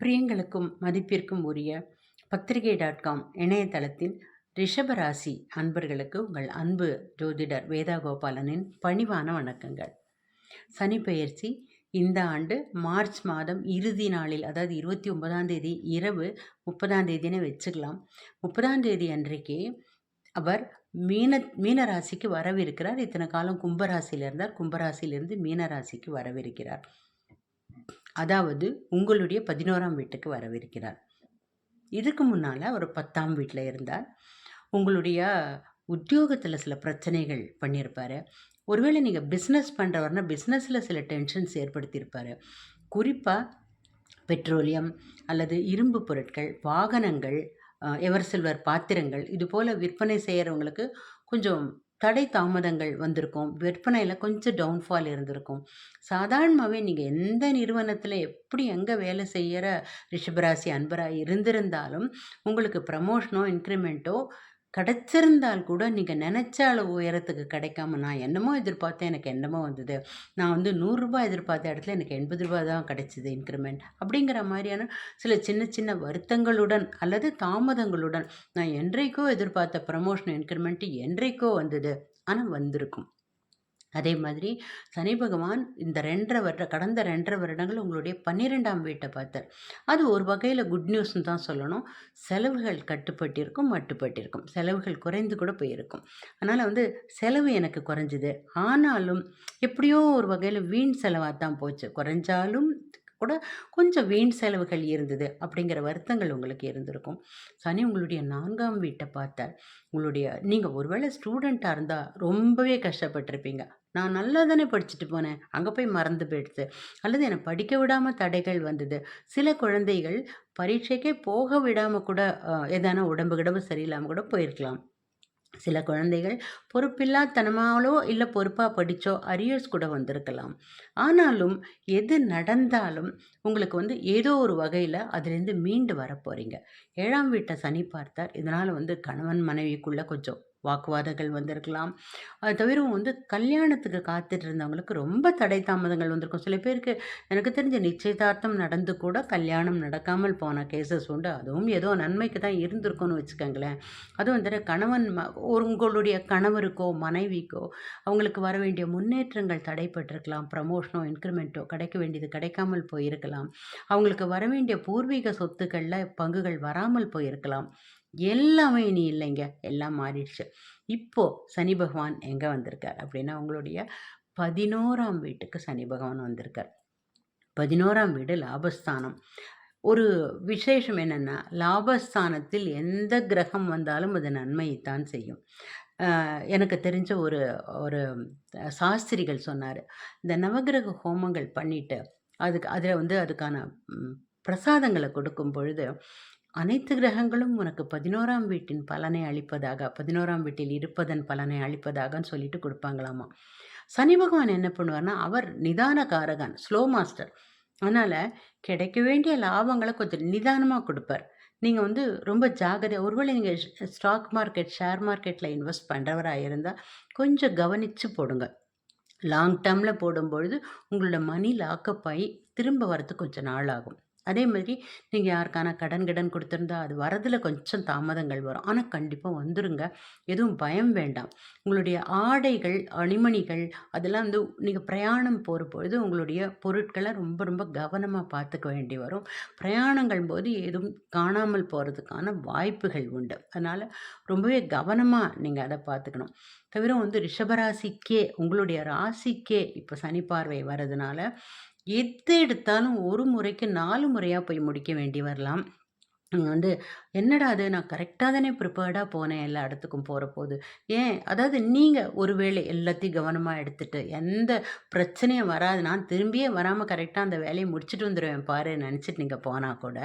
பிரியங்களுக்கும் மதிப்பிற்கும் உரிய பத்திரிகை டாட் காம் இணையதளத்தின் ரிஷபராசி அன்பர்களுக்கு உங்கள் அன்பு ஜோதிடர் வேதா கோபாலனின் பணிவான வணக்கங்கள். சனி பெயர்ச்சி. இந்த ஆண்டு மார்ச் மாதம் இறுதி நாளில் அதாவது இருபத்தி ஒன்பதாம் தேதி இரவு முப்பதாம் தேதினே வச்சுக்கலாம். முப்பதாம் தேதி அன்றைக்கே அவர் மீன மீனராசிக்கு வரவிருக்கிறார். இத்தனை காலம் கும்பராசியில் இருந்தார். கும்பராசியிலிருந்து மீனராசிக்கு வரவிருக்கிறார். அதாவது உங்களுடைய பதினோராம் வீட்டுக்கு வரவிருக்கிறார். இதுக்கு முன்னால் அவர் பத்தாம் வீட்டில் இருந்தார். உங்களுடைய உத்தியோகத்தில் சில பிரச்சனைகள் பண்ணியிருப்பார் ஒருவேளை நீங்கள் பிஸ்னஸ் பண்ணுறவர்னா பிஸ்னஸில் சில டென்ஷன்ஸ் ஏற்படுத்தியிருப்பார். குறிப்பாக பெட்ரோலியம் அல்லது இரும்பு பொருட்கள் வாகனங்கள் எவர் சில்வர் பாத்திரங்கள் இது போல் விற்பனை செய்கிறவங்களுக்கு கொஞ்சம் தடை தாமதங்கள் வந்திருக்கும். விற்பனையில் கொஞ்சம் டவுன்ஃபால் இருந்திருக்கும். சாதாரணமாகவே நீங்கள் எந்த நிறுவனத்தில் எப்படி எங்கே வேலை செய்கிற ரிஷபராசி அன்பராக இருந்திருந்தாலும் உங்களுக்கு ப்ரமோஷனோ இன்க்ரிமெண்ட்டோ கிடச்சிருந்தால் கூட நீங்கள் நினச்ச அளவு உயரத்துக்கு கிடைக்காம நான் என்னமோ எதிர்பார்த்தேன் எனக்கு என்னமோ வந்தது. நான் வந்து நூறுரூபா எதிர்பார்த்த இடத்துல எனக்கு எண்பது ரூபா தான் கிடைச்சிது இன்க்ரிமெண்ட் அப்படிங்கிற மாதிரியான சில சின்ன சின்ன வருத்தங்களுடன் அல்லது தாமதங்களுடன் நான் என்றைக்கோ எதிர்பார்த்த ப்ரமோஷன் இன்க்ரிமெண்ட்டு என்றைக்கோ வந்தது. ஆனால் வந்திருக்கும். அதே மாதிரி சனி பகவான் இந்த ரெண்டரை வருட கடந்த ரெண்டரை வருடங்கள் உங்களுடைய பன்னிரெண்டாம் வீட்டை பார்த்தார். அது ஒரு வகையில் குட் நியூஸ்னு தான் சொல்லணும். செலவுகள் கட்டுப்பட்டிருக்கும் மட்டுப்பட்டிருக்கும். செலவுகள் குறைந்து கூட போயிருக்கும். அதனால் வந்து செலவு எனக்கு குறைஞ்சிது. ஆனாலும் எப்படியோ ஒரு வகையில் வீண் செலவாக தான் போச்சு. குறைஞ்சாலும் கூட கொஞ்சம் வீண் செலவுகள் இருந்தது அப்படிங்கிற வருத்தங்கள் உங்களுக்கு இருந்திருக்கும். சனி உங்களுடைய நான்காம் வீட்டை பார்த்தார். உங்களுடைய நீங்கள் ஒருவேளை ஸ்டூடெண்ட்டாக இருந்தால் ரொம்பவே கஷ்டப்பட்டிருப்பீங்க. நான் நல்லா தானே படிச்சுட்டு போனேன். அங்கே போய் மறந்து போயிடுது அல்லது என்னை படிக்க விடாமல் தடைகள் வந்தது. சில குழந்தைகள் பரீட்சைக்கே போக விடாமல் கூட ஏதான உடம்பு கிடம்பு சரியில்லாமல் கூட போயிருக்கலாம். சில குழந்தைகள் பொறுப்பில்லாத்தனமாலோ இல்லை பொறுப்பாக படித்தோ அரியர்ஸ் கூட வந்திருக்கலாம். ஆனாலும் எது நடந்தாலும் உங்களுக்கு வந்து ஏதோ ஒரு வகையில் அதுலேருந்து மீண்டு வர போகிறீங்க ஏழாம் வீட்டை சனி பார்த்தார். இதனால் வந்து கணவன் மனைவிக்குள்ளே கொஞ்சம் வாக்குவாதங்கள் வந்திருக்கலாம். அது தவிர வந்து கல்யாணத்துக்கு காத்துட்டு இருந்தவங்களுக்கு ரொம்ப தடை தாமதங்கள் வந்திருக்கும். சில பேருக்கு எனக்கு தெரிஞ்ச நிச்சயதார்த்தம் நடந்து கூட கல்யாணம் நடக்காமல் போன கேசஸ் உண்டு. அதுவும் ஏதோ நன்மைக்கு தான் இருந்திருக்கும்னு வச்சுக்கோங்களேன். அதுவும் வந்துட்டு கணவன் ஒரு உங்களுடைய கணவருக்கோ மனைவிக்கோ அவங்களுக்கு வர வேண்டிய முன்னேற்றங்கள் தடைப்பட்டிருக்கலாம். ப்ரமோஷனோ இன்க்ரிமெண்ட்டோ கிடைக்க வேண்டியது கிடைக்காமல் போயிருக்கலாம். அவங்களுக்கு வர வேண்டிய பூர்வீக சொத்துக்களில் பங்குகள் வராமல் போயிருக்கலாம். எல்லாமே இனி இல்லைங்க. எல்லாம் மாறிடுச்சு. இப்போது சனி பகவான் எங்கே வந்திருக்கார்? அப்படின்னா உங்களுடைய பதினோராம் வீட்டுக்கு சனி பகவான் வந்திருக்கார். பதினோராம் வீடு லாபஸ்தானம். ஒரு விசேஷம் என்னென்னா லாபஸ்தானத்தில் எந்த கிரகம் வந்தாலும் அது நன்மையைத்தான் செய்யும். எனக்கு தெரிஞ்ச ஒரு ஒரு சாஸ்திரிகள் சொன்னார் இந்த நவகிரக ஹோமங்கள் பண்ணிவிட்டு அதுக்கு அதில் வந்து அதுக்கான பிரசாதங்களை கொடுக்கும் பொழுது அனைத்து கிரகங்களும் உனக்கு பதினோராம் வீட்டின் பலனை அளிப்பதாக பதினோராம் வீட்டில் இருப்பதன் பலனை அளிப்பதாகன்னு சொல்லிட்டு கொடுப்பாங்களாமா. சனி பகவான் என்ன பண்ணுவார்னா அவர் நிதான காரகன் ஸ்லோ மாஸ்டர் அதனால் கிடைக்க வேண்டிய லாபங்களை கொஞ்சம் நிதானமாக கொடுப்பார். நீங்கள் வந்து ரொம்ப ஜாகிரதை ஒருவேளை நீங்கள் ஸ்டாக் மார்க்கெட் ஷேர் மார்க்கெட்டில் இன்வெஸ்ட் பண்ணுறவராக இருந்தால் கொஞ்சம் கவனித்து போடுங்க. லாங் டேர்மில் போடும்பொழுது உங்களோட மணி லாக்கப் ஆகி திரும்ப வரத்துக்கு கொஞ்சம் நாள் ஆகும் அதே மாதிரி நீங்கள் யாருக்கான கடன் கடன் கொடுத்துருந்தா அது வரதில் கொஞ்சம் தாமதங்கள் வரும். ஆனால் கண்டிப்பாக வந்துருங்க. எதுவும் பயம் வேண்டாம். உங்களுடைய ஆடைகள் அணிமணிகள் அதெல்லாம் வந்து நீங்கள் பிரயாணம் போகிற பொழுது உங்களுடைய பொருட்களை ரொம்ப ரொம்ப கவனமாக பார்த்துக்க வேண்டி வரும். பிரயாணங்கள் போது எதுவும் காணாமல் போகிறதுக்கான வாய்ப்புகள் உண்டு. அதனால் ரொம்பவே கவனமாக நீங்கள் அதை பார்த்துக்கணும். தவிர வந்து ரிஷபராசிக்கே உங்களுடைய ராசிக்கே இப்போ சனி பார்வை வர்றதுனால எது எடுத்தாலும் ஒரு முறைக்கு நாலு முறையாக போய் முடிக்க வேண்டி வரலாம். வந்து என்னடா அது? நான் கரெக்டாக தானே ப்ரிப்பேர்டாக போனேன் எல்லா இடத்துக்கும் போகிற போது ஏன்? அதாவது நீங்கள் ஒரு வேளை எல்லாத்தையும் கவனமாக எடுத்துகிட்டு எந்த பிரச்சனையும் வராது. நான் திரும்பியே வராமல் கரெக்டாக அந்த வேலையை முடிச்சுட்டு வந்துடுவேன் பாரு நினச்சிட்டு நீங்கள் போனால் கூட.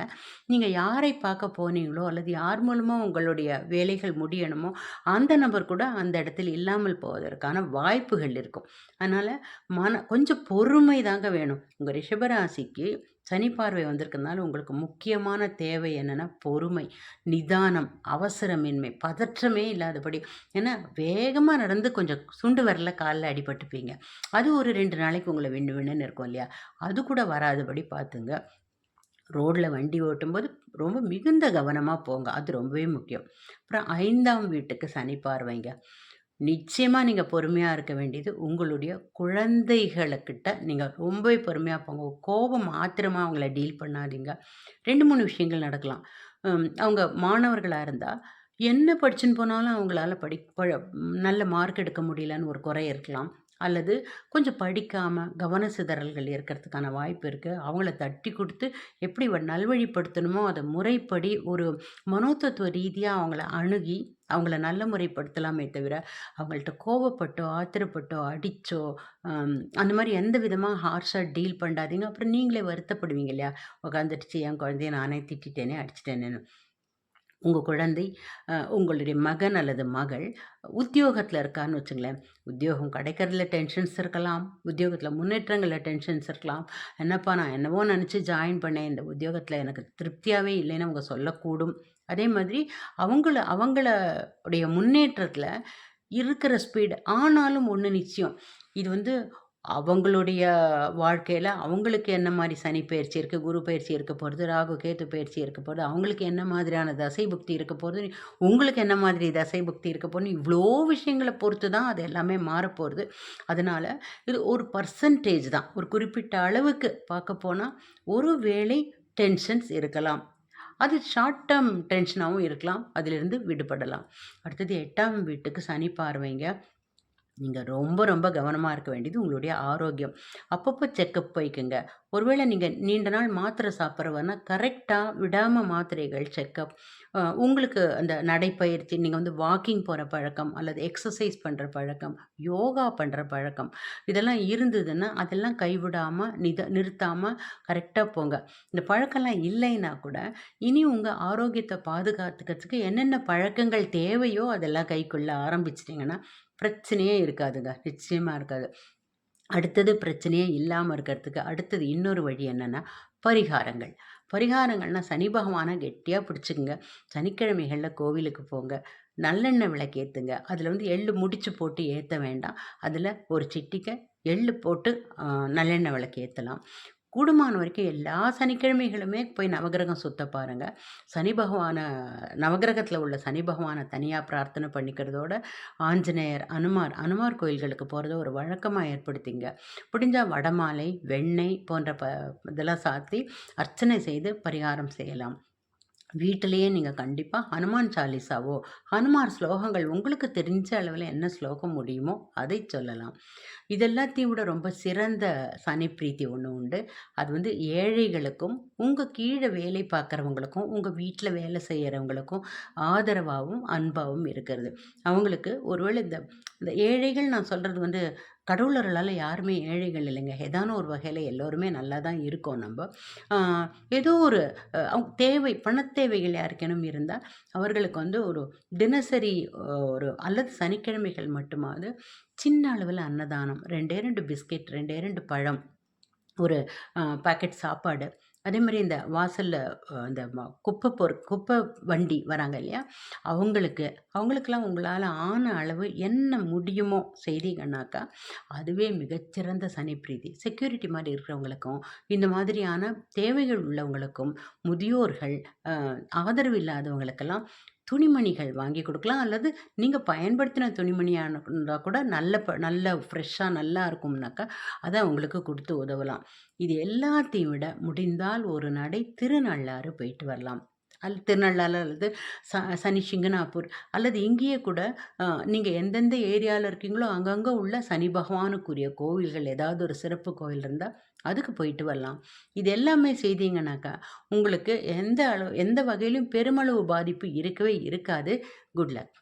நீங்கள் யாரை பார்க்க போனீங்களோ அல்லது யார் மூலமாக உங்களுடைய வேலைகள் முடியணுமோ அந்த நபர் கூட அந்த இடத்துல இல்லாமல் போவதற்கான வாய்ப்புகள் இருக்கும். அதனால் மன கொஞ்சம் பொறுமை தாங்க வேணும். உங்கள் ரிஷபராசிக்கு சனி பார்வை வந்திருக்கனால உங்களுக்கு முக்கியமான தேவை என்னென்னா பொறுமை. நிதானம் அவசரமின்மை பதற்றமே இல்லாதபடி ஏன்னா வேகமாக நடந்து கொஞ்சம் சுண்டு வரல காலில் அடிபட்டுப்பீங்க அது ஒரு ரெண்டு நாளைக்கு உங்களை விண்ணு விண்ணுன்னு இருக்கும் இல்லையா அது கூட வராதபடி பார்த்துங்க ரோட்டில் வண்டி ஓட்டும்போது ரொம்ப மிகுந்த கவனமாக போங்க. அது ரொம்பவே முக்கியம். அப்புறம் ஐந்தாம் வீட்டுக்கு சனி பார்வைங்க. நிச்சயமாக நீங்கள் பொறுமையாக இருக்க வேண்டியது உங்களுடைய குழந்தைகளுக்கிட்ட நீங்கள் ரொம்பவே பொறுமையாக போங்க. கோபம், ஆத்திரமா அவங்கள டீல் பண்ணாதீங்க. 2, 3 விஷயங்கள் நடக்கலாம். அவங்க மாணவர்களாக இருந்தால் என்ன படிச்சுன்னு போனாலும் அவங்களால படி நல்ல மார்க் எடுக்க முடியலன்னு ஒரு குறை இருக்கலாம். அல்லது கொஞ்சம் படிக்காமல் கவன சிதறல்கள் இருக்கிறதுக்கான வாய்ப்பு இருக்குது அவங்கள தட்டி கொடுத்து எப்படி நல்வழிப்படுத்தணுமோ, அதை முறைப்படி ஒரு மனோதத்துவ ரீதியாக அவங்கள அணுகி, அவங்கள நல்ல முறைப்படுத்தலாமே தவிர, அவங்கள்ட்ட கோவப்பட்டோ, ஆத்திரப்பட்டோ, அடித்தோ அந்த மாதிரி எந்த விதமாக ஹார்ஷாக டீல் பண்ணாதீங்க. அப்புறம் நீங்களே வருத்தப்படுவீங்க இல்லையா? உட்காந்துடுச்சு என் குழந்தைய நானே திட்டிட்டேனே, அடிச்சிட்டேனேன்னு உங்கள் குழந்தை உங்களுடைய மகன் அல்லது மகள் உத்தியோகத்தில் இருக்கான்னு வச்சுங்களேன். உத்தியோகம் கிடைக்கிறதுல டென்ஷன்ஸ் இருக்கலாம். உத்தியோகத்தில் முன்னேற்றங்களில் டென்ஷன்ஸ் இருக்கலாம். "என்னப்பா நான் என்னவோ நினச்சி ஜாயின் பண்ணேன். இந்த உத்தியோகத்தில் எனக்கு திருப்தியாகவே இல்லைன்னு" அவங்க சொல்லக்கூடும். அதே மாதிரி அவங்கள அவங்கள உடைய இருக்கிற ஸ்பீடு ஆனாலும் ஒன்று நிச்சயம். இது வந்து அவங்களுடைய வாழ்க்கையில் அவங்களுக்கு என்ன மாதிரி சனி பயிற்சி இருக்குது குரு பயிற்சி இருக்க போகிறது ராகு, கேத்து பயிற்சி இருக்க போகிறது அவங்களுக்கு என்ன மாதிரியான தசை புக்தி இருக்க போகிறது உங்களுக்கு என்ன மாதிரி தசை புக்தி இருக்க போகிறது இவ்வளோ விஷயங்களை பொறுத்து தான் அது எல்லாமே மாறப்போகிறது அதனால் இது ஒரு பர்சன்டேஜ் தான். ஒரு குறிப்பிட்ட அளவுக்கு பார்க்க போனால் ஒரு வேளை டென்ஷன்ஸ் இருக்கலாம். அது ஷார்ட் டேர்ம் டென்ஷனாகவும் இருக்கலாம். அதிலிருந்து விடுபடலாம். அடுத்தது எட்டாம் வீட்டுக்கு சனி பார்வைங்க. நீங்கள் ரொம்ப ரொம்ப கவனமாக இருக்க வேண்டியது உங்களுடைய ஆரோக்கியம். அப்பப்போ செக்கப் போய்க்குங்க ஒருவேளை நீங்கள் நீண்ட நாள் மாத்திரை சாப்பிடுறவர்னா, கரெக்டாக விடாமல் மாத்திரைகள், செக்கப் உங்களுக்கு அந்த நடைப்பயிற்சி, நீங்கள் வந்து வாக்கிங் போகிற பழக்கம், அல்லது எக்ஸசைஸ் பண்ணுற பழக்கம், யோகா பண்ணுற பழக்கம், இதெல்லாம் இருந்ததுன்னா, அதெல்லாம் கைவிடாமல் நித நிறுத்தாமல் கரெக்டாக போங்க. இந்த பழக்கம்லாம் இல்லைன்னா கூட, இனி உங்கள் ஆரோக்கியத்தை பாதுகாத்துக்கிறதுக்கு என்னென்ன பழக்கங்கள் தேவையோ, அதெல்லாம் கைக்குள்ளே ஆரம்பிச்சிட்டிங்கன்னா பிரச்சனையே இருக்காதுங்க. நிச்சயமாக இருக்காது. அடுத்தது பிரச்சனையே இல்லாமல் இருக்கிறதுக்கு, அடுத்தது இன்னொரு வழி என்னென்னா பரிகாரங்கள். பரிகாரங்கள்னா சனி பகவானை கெட்டியாக பிடிச்சிக்குங்க சனிக்கிழமைகளில் கோவிலுக்கு போங்க. நல்லெண்ணெய் விளக்கு ஏற்றுங்க அதில் வந்து எள்ளு முடிச்சு போட்டு ஏற்ற வேண்டாம். அதில் ஒரு சிட்டிக்க எள்ளு போட்டு நல்லெண்ணெய் விளக்கு ஏற்றலாம் கூடுமான வரைக்கும் எல்லா சனிக்கிழமைகளுமே போய் நவகிரகம் சுத்த பாருங்க. சனி பகவான நவகிரகத்தில் உள்ள சனி பகவானை தனியாக பிரார்த்தனை பண்ணிக்கிறதோட, ஆஞ்சநேயர், அனுமார் அனுமார் கோயில்களுக்கு போகிறத ஒரு வழக்கமாக ஏற்படுத்திங்க. முடிஞ்சால் வடமாலை, வெண்ணெய் போன்ற ப இதெல்லாம் சாத்தி அர்ச்சனை செய்து பரிகாரம் செய்யலாம். வீட்டிலேயே நீங்கள் கண்டிப்பாக ஹனுமான் சாலிசாவோ, ஹனுமான் ஸ்லோகங்கள் உங்களுக்கு தெரிஞ்ச அளவில் என்ன ஸ்லோகம் முடியுமோ, அதை சொல்லலாம். இது எல்லாத்தையும் விட ரொம்ப சிறந்த சனி பிரீத்தி ஒன்று உண்டு. அது வந்து ஏழைகளுக்கும், உங்கள் கீழே வேலை பார்க்குறவங்களுக்கும், உங்கள் வீட்டில் வேலை செய்கிறவங்களுக்கும் ஆதரவாகவும் அன்பாகவும் இருக்கிறது. அவங்களுக்கு ஒருவேளை இந்த இந்த ஏழைகள் நான் சொல்கிறது வந்து கடவுளர்களால் யாருமே ஏழைகள் இல்லைங்க. ஏதான ஒரு வகையில் எல்லோருமே நல்லா தான் இருக்கோம் நம்ம ஏதோ ஒரு அவங்க தேவை பணத் தேவைகள் யாருக்கேனும் இருந்தால் அவர்களுக்கு வந்து ஒரு தினசரி ஒரு அல்லது சனிக்கிழமைகள் மட்டுமாவது சின்ன அளவில் அன்னதானம். 2டே 2 பிஸ்கெட், 2டே 2 பழம், ஒரு அ பாக்கெட் சாப்பாடு. அதே மாதிரி இந்த வாசல்ல இந்த ம குப்பை பொரு குப்பை வண்டி வராங்க இல்லையா? அவங்களுக்கு அவங்களுக்கெல்லாம் உங்களால ஆன அளவு என்ன முடியுமோ செய்தீங்கன்னாக்கா, அதுவே மிகச்சிறந்த சனி பிரீதி. செக்யூரிட்டி மாரி இருக்கிறவங்களுக்கும், இந்த மாதிரியான தேவைகள் உள்ளவங்களுக்கும், முதியோர்கள், அ ஆதரவு இல்லாதவங்களுக்கெல்லாம் துணிமணிகள் வாங்கி கொடுக்கலாம் அல்லது நீங்கள் பயன்படுத்தின துணிமணியா இருந்தால் கூட நல்ல ப நல்ல ஃப்ரெஷ்ஷாக நல்லா இருக்கும்னாக்கா, அதை அவங்களுக்கு கொடுத்து உதவலாம். இது எல்லாத்தையும் விட முடிந்தால் ஒரு நடை திருநள்ளாறு போயிட்டு வரலாம். அல் திருநள்ளாறு அல்லது ச சனி சிங்கனாப்பூர் அல்லது இங்கேயே கூட நீங்கள் எந்தெந்த ஏரியாவில் இருக்கீங்களோ, அங்கங்கே உள்ள சனி பகவானுக்குரிய கோவில்கள் ஏதாவது ஒரு சிறப்பு கோவில் இருந்தால் அதுக்கு போயிட்டு வரலாம். இது எல்லாமே செய்தீங்கனாக்கா உங்களுக்கு எந்த அளவு எந்த வகையிலும் பெருமளவு பாதிப்பு இருக்கவே இருக்காது. Good luck.